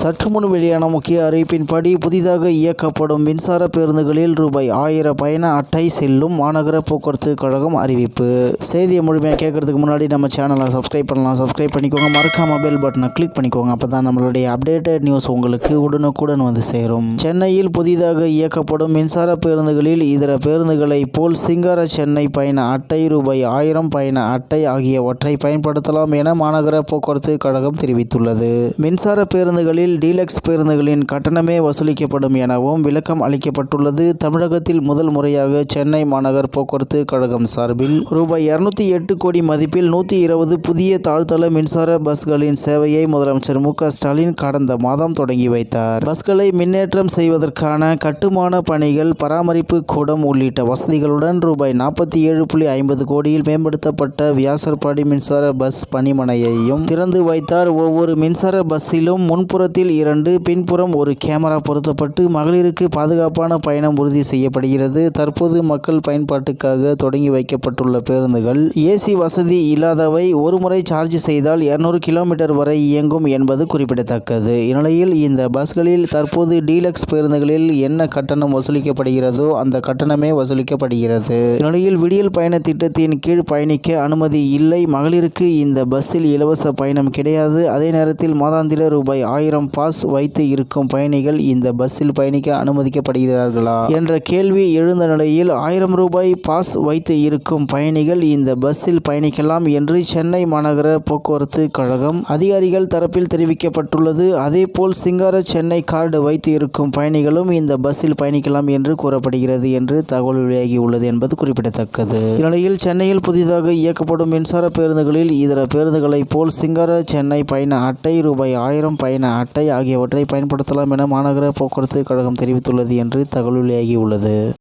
சற்று முன் வெளியான முக்கிய அறிவிப்பின்படி புதிதாக இயக்கப்படும் மின்சார பேருந்துகளில் ரூபாய் ஆயிரம் பயண அட்டை செல்லும் மாநகர போக்குவரத்து கழகம் அறிவிப்பு. செய்தியை முழுமையாக கேட்கறதுக்கு முன்னாடி நம்ம சேனலை சப்ஸ்கிரைப் பண்ணலாம். சப்ஸ்கிரைப் பண்ணிக்கோங்க. மறக்காம பெல் பட்டனை கிளிக் பண்ணிக்கோங்க. அப்போ தான் நம்மளுடைய அப்டேட்டட் நியூஸ் உங்களுக்கு உடனுக்குடன் வந்து சேரும். சென்னையில் புதிதாக இயக்கப்படும் மின்சார பேருந்துகளில் இதர பேருந்துகளைப் போல் சிங்கார சென்னை பயண அட்டை ரூபாய் ஆயிரம் பயண அட்டை ஆகியவற்றை பயன்படுத்தலாம் என மாநகர போக்குவரத்து கழகம் தெரிவித்துள்ளது. மின்சார பேருந்துகளில் டீலக்ஸ் பேருந்துகளின் கட்டணமே வசூலிக்கப்படும் எனவும் விளக்கம் அளிக்கப்பட்டுள்ளது. தமிழகத்தில் முதல் முறையாக சென்னை மாநகர் போக்குவரத்து கழகம் சார்பில் ரூபாய் இருநூத்தி எட்டு கோடி மதிப்பில் நூற்றி இருபது புதிய தாழ்தள மின்சார பஸ்களின் சேவையை முதலமைச்சர் மு ஸ்டாலின் கடந்த மாதம் தொடங்கி வைத்தார். பஸ்களை மின்னேற்றம் செய்வதற்கான கட்டுமான பணிகள் பராமரிப்பு கூடம் உள்ளிட்ட வசதிகளுடன் ரூபாய் நாற்பத்தி ஏழு புள்ளி ஐம்பது கோடியில் மேம்படுத்தப்பட்ட வியாசர்பாடி மின்சார பஸ் பணிமனையையும் திறந்து வைத்தார். ஒவ்வொரு மின்சார பஸ்ஸிலும் முன்புறத்தில் இரண்டு பின்புறம் ஒரு கேமரா பொருத்தப்பட்டு மகளிருக்கு பாதுகாப்பான பயணம் உறுதி செய்யப்படுகிறது. தற்போது மக்கள் பயன்பாட்டுக்காக தொடங்கி வைக்கப்பட்டுள்ள பேருந்துகள் ஏசி வசதி இல்லாதவை ஒருமுறை சார்ஜ் செய்தால் இருநூறு கிலோமீட்டர் வரை இயங்கும் என்பது குறிப்பிடத்தக்கது. இந்நிலையில் இந்த பஸ்களில் தற்போது டீலக்ஸ் பேருந்துகளில் என்ன கட்டணம் வசூலிக்கப்படுகிறதோ அந்த கட்டணமே வசூலிக்கப்படுகிறது. இந்நிலையில் விடியல் பயண திட்டத்தின் கீழ் பயணிக்க அனுமதி இல்லை. மகளிருக்கு இந்த பஸ்ஸில் இலவச பயணம் கிடையாது. அதே நேரத்தில் மாதாந்திர ரூபாய் ஆயிரம் பாஸ் வைத்து இருக்கும் பயணிகள் இந்த பஸ்ஸில் பயணிக்க அனுமதிக்கப்படுகிறார்களா? என்ற கேள்வி எழுந்த நிலையில் ஆயிரம் ரூபாய் பாஸ் வைத்து இருக்கும் பயணிகள் இந்த பஸ்ஸில் பயணிக்கலாம் என்று சென்னை மாநகர போக்குவரத்து கழகம் அதிகாரிகள் தரப்பில் தெரிவிக்கப்பட்டுள்ளது. அதேபோல் சிங்கார சென்னை கார்டு வைத்து இருக்கும் பயணிகளும் இந்த பஸ்ஸில் பயணிக்கலாம் என்று கூறப்படுகிறது என்று தகவல் வெளியாகியுள்ளது என்பது குறிப்பிடத்தக்கது. இந்நிலையில் சென்னையில் புதிதாக இயக்கப்படும் மின்சார பேருந்துகளில் இதர பேருந்துகளைப் போல் சிங்கார சென்னை பயண அட்டை ரூபாய் ஆயிரம் பயண அட்டை ஆகியவற்றை பயன்படுத்தலாம் என மாநகர போக்குவரத்து கழகம் தெரிவித்துள்ளது என்று தகவல் வெளியாகியுள்ளது.